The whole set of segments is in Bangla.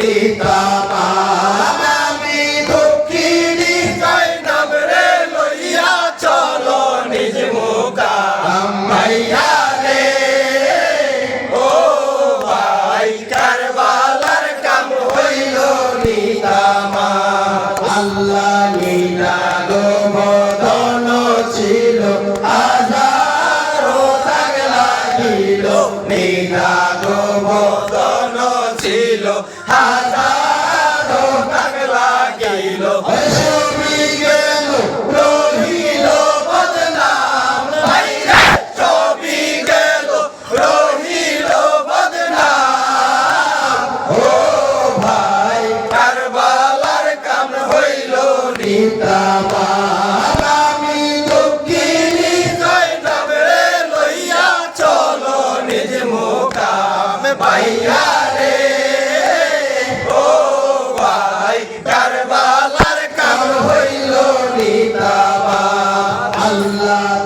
পিতা আমি দক্ষিণী কইনাম রে লইয়া চলো নিজ মুখা। মাইয়া রে, ও ভাই, কারবালার কাম হইল নিদামা। আল্লাহ লীলা গো বদন ছিল আজারো তাগ লাগিল। নিদা গো বদন হাজা Nada.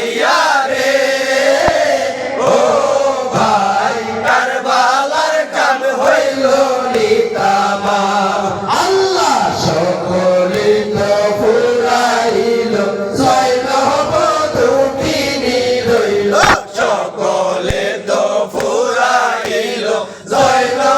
ভাইয়া রে ও ভাই কারবালার কান হইল নিতামা আল্লাহ সকলে তো ফুরাইল সৈল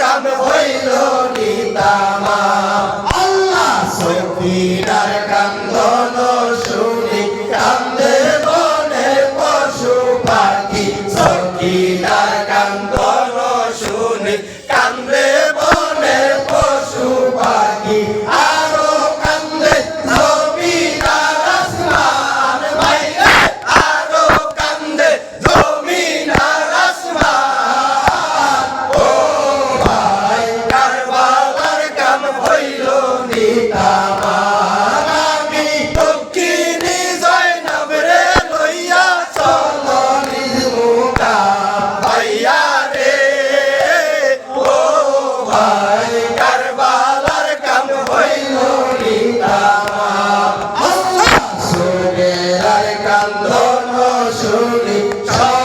কাম হইল। রসুলি সব